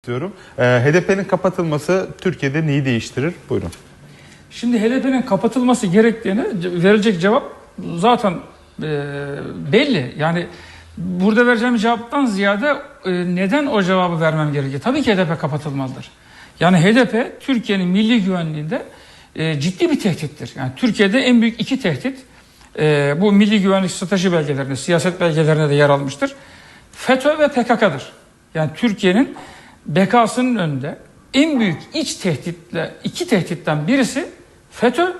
istiyorum. Ee, HDP'nin kapatılması Türkiye'de neyi değiştirir? Buyurun. Şimdi HDP'nin kapatılması gerektiğini ce- verilecek cevap zaten e, belli. Yani burada vereceğim cevaptan ziyade e, neden o cevabı vermem gerekiyor? Tabii ki HDP kapatılmalıdır. Yani HDP Türkiye'nin milli güvenliğinde e, ciddi bir tehdittir. Yani Türkiye'de en büyük iki tehdit e, bu milli güvenlik strateji belgelerinde, siyaset belgelerinde de yer almıştır. FETÖ ve PKK'dır. Yani Türkiye'nin bekasının önünde en büyük iç tehditle iki tehditten birisi FETÖ,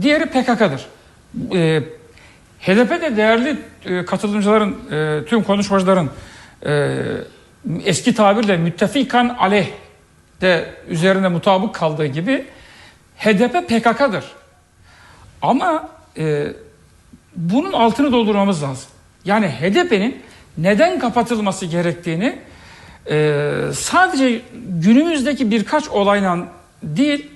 diğeri PKK'dır. Ee, HDP'de değerli e, katılımcıların, e, tüm konuşmacıların e, eski tabirle müttefikan aleyh de üzerine mutabık kaldığı gibi HDP PKK'dır. Ama e, bunun altını doldurmamız lazım. Yani HDP'nin neden kapatılması gerektiğini e, sadece günümüzdeki birkaç olayla değil,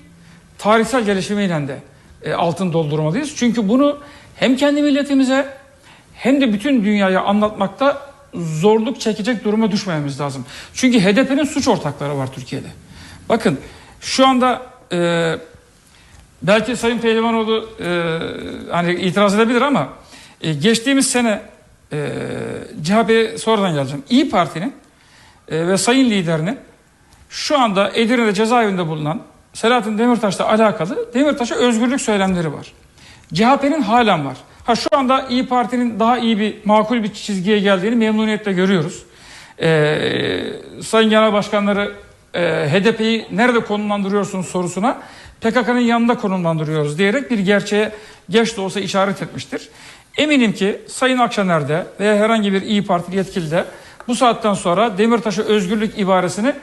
tarihsel gelişimiyle de e, altını doldurmalıyız. Çünkü bunu hem kendi milletimize hem de bütün dünyaya anlatmakta zorluk çekecek duruma düşmememiz lazım. Çünkü HDP'nin suç ortakları var Türkiye'de. Bakın şu anda e, belki Sayın Pehlivanoğlu e, hani itiraz edebilir ama e, geçtiğimiz sene e, CHP'ye sonradan geleceğim. İyi Parti'nin e, ve sayın liderinin şu anda Edirne'de cezaevinde bulunan Selahattin Demirtaş'la alakalı Demirtaş'a özgürlük söylemleri var. CHP'nin halen var. Ha şu anda İyi Parti'nin daha iyi bir makul bir çizgiye geldiğini memnuniyetle görüyoruz. Ee, Sayın Genel Başkanları e, HDP'yi nerede konumlandırıyorsunuz sorusuna PKK'nın yanında konumlandırıyoruz diyerek bir gerçeğe geç de olsa işaret etmiştir. Eminim ki Sayın Akşener'de veya herhangi bir İyi Partili yetkili de bu saatten sonra Demirtaş'a özgürlük ibaresini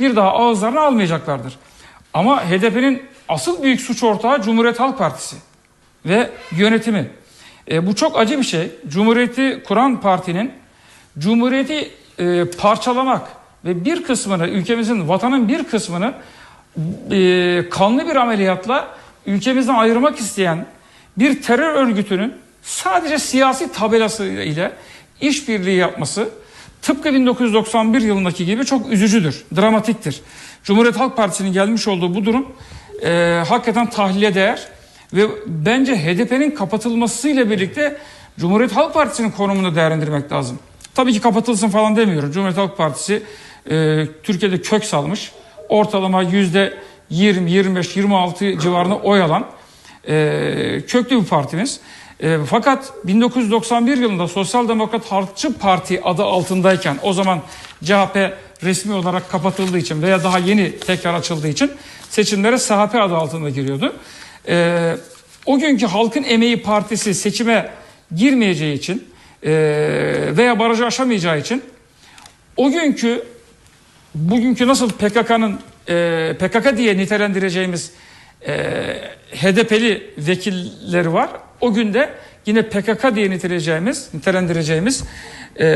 bir daha ağızlarına almayacaklardır. Ama HDP'nin asıl büyük suç ortağı Cumhuriyet Halk Partisi ve yönetimi. E, bu çok acı bir şey. Cumhuriyeti kuran partinin Cumhuriyeti e, parçalamak ve bir kısmını ülkemizin vatanın bir kısmını e, kanlı bir ameliyatla ülkemizden ayırmak isteyen bir terör örgütünün sadece siyasi tabelası ile işbirliği yapması tıpkı 1991 yılındaki gibi çok üzücüdür, dramatiktir. Cumhuriyet Halk Partisi'nin gelmiş olduğu bu durum e, hakikaten tahlile değer ve bence HDP'nin kapatılmasıyla birlikte Cumhuriyet Halk Partisi'nin konumunu değerlendirmek lazım. Tabii ki kapatılsın falan demiyorum. Cumhuriyet Halk Partisi e, Türkiye'de kök salmış. Ortalama yüzde 20, 25, 26 civarında oy alan e, köklü bir partimiz. E, fakat 1991 yılında Sosyal Demokrat Halkçı Parti adı altındayken o zaman CHP resmi olarak kapatıldığı için veya daha yeni tekrar açıldığı için seçimlere SHP adı altında giriyordu. E, o günkü Halkın Emeği Partisi seçime girmeyeceği için e, veya barajı aşamayacağı için o günkü bugünkü nasıl PKK'nın e, PKK diye nitelendireceğimiz e, HDP'li vekilleri var. O günde yine PKK diye niteleyeceğimiz, nitelendireceğimiz e,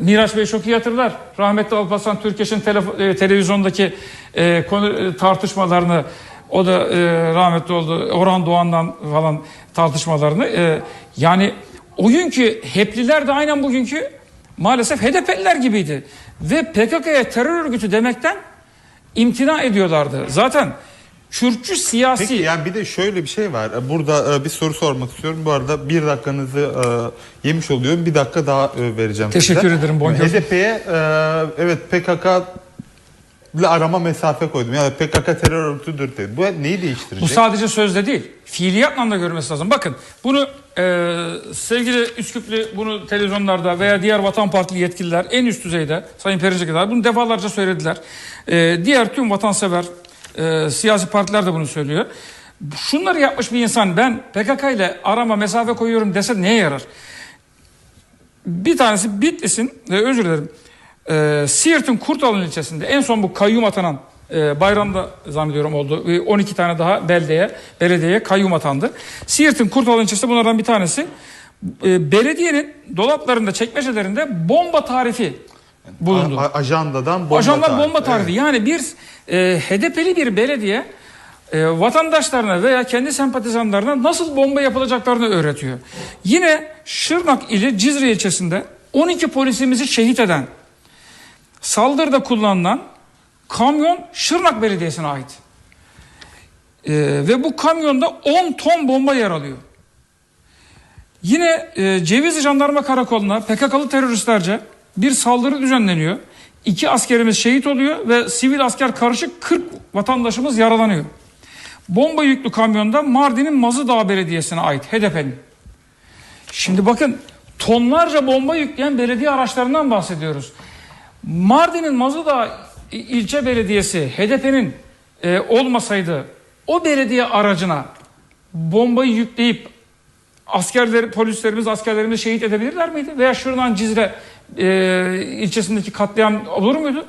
Miraç Bey çok iyi hatırlar. Rahmetli Alparslan Türkeş'in e, televizyondaki e, konu e, tartışmalarını o da e, rahmetli oldu. Orhan Doğan'dan falan tartışmalarını. E, yani o günkü hepliler de aynen bugünkü maalesef HDP'liler gibiydi. Ve PKK'ya terör örgütü demekten imtina ediyorlardı. Zaten Kürtçü siyasi... Peki yani bir de şöyle bir şey var. Burada e, bir soru sormak istiyorum. Bu arada bir dakikanızı e, yemiş oluyorum. Bir dakika daha e, vereceğim Teşekkür size. ederim, bonkör. HDP'ye evet PKK ile arama mesafe koydum. Yani PKK terör örgütüdür dedi. Bu neyi Bu değiştirecek? sadece sözde değil. Fiiliyatla da görmesi lazım. Bakın bunu e, sevgili Üsküplü bunu televizyonlarda veya diğer Vatan Partili yetkililer en üst düzeyde Sayın Perinçek kadar bunu defalarca söylediler. E, diğer tüm vatansever e, siyasi partiler de bunu söylüyor. Şunları yapmış bir insan ben PKK ile arama mesafe koyuyorum dese neye yarar? Bir tanesi Bitlis'in, e, özür dilerim, e, Siirt'in Kurtalan ilçesinde en son bu kayyum atanan e, bayramda zannediyorum oldu. E, 12 tane daha beldeye, belediyeye kayyum atandı. Siirt'in Kurtalan ilçesinde bunlardan bir tanesi. E, belediyenin dolaplarında, çekmecelerinde bomba tarifi bulundu. A- ajandadan bomba Ajanlar tarifi. bomba tarifi. Evet. Yani bir e, HDP'li bir belediye e, vatandaşlarına veya kendi sempatizanlarına nasıl bomba yapılacaklarını öğretiyor. Yine Şırnak ili Cizre ilçesinde 12 polisimizi şehit eden, saldırıda kullanılan Kamyon Şırnak Belediyesi'ne ait. Ee, ve bu kamyonda 10 ton bomba yer alıyor. Yine e, Cevizli Jandarma Karakolu'na PKK'lı teröristlerce bir saldırı düzenleniyor. İki askerimiz şehit oluyor ve sivil asker karışık 40 vatandaşımız yaralanıyor. Bomba yüklü kamyonda Mardin'in Mazıdağ Belediyesi'ne ait HDP'nin. Şimdi bakın tonlarca bomba yükleyen belediye araçlarından bahsediyoruz. Mardin'in Mazıdağ ilçe belediyesi HDP'nin e, olmasaydı o belediye aracına bombayı yükleyip askerler, polislerimiz, askerlerimiz şehit edebilirler miydi? Veya Şırnak'ın Cizre e, ilçesindeki katliam olur muydu?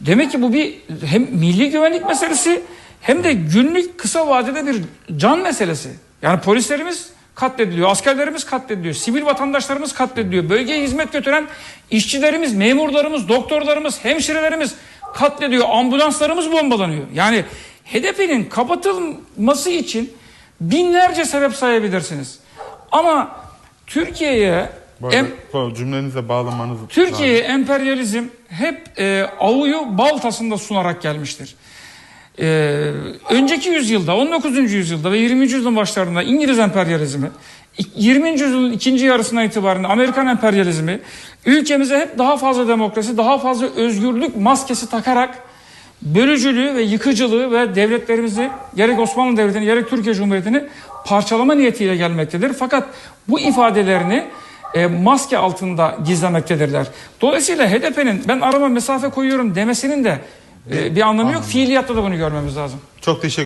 Demek ki bu bir hem milli güvenlik meselesi hem de günlük kısa vadede bir can meselesi. Yani polislerimiz katlediliyor, askerlerimiz katlediliyor, sivil vatandaşlarımız katlediliyor, bölgeye hizmet götüren işçilerimiz, memurlarımız, doktorlarımız, hemşirelerimiz katlediliyor, ambulanslarımız bombalanıyor. Yani HDP'nin kapatılması için binlerce sebep sayabilirsiniz. Ama Türkiye'ye em- cümlenize bağlamanız Türkiye'ye emperyalizm hep e, avuyu baltasında sunarak gelmiştir. E, önceki yüzyılda, 19. yüzyılda ve 20. yüzyılın başlarında İngiliz emperyalizmi, 20. yüzyılın ikinci yarısına itibaren Amerikan emperyalizmi ülkemize hep daha fazla demokrasi, daha fazla özgürlük maskesi takarak bölücülüğü ve yıkıcılığı ve devletlerimizi gerek Osmanlı Devleti'ni gerek Türkiye Cumhuriyeti'ni parçalama niyetiyle gelmektedir. Fakat bu ifadelerini e, maske altında gizlemektedirler. Dolayısıyla HDP'nin ben arama mesafe koyuyorum demesinin de e, bir anlamı yok. Fiiliyatta da bunu görmemiz lazım. Çok teşekkür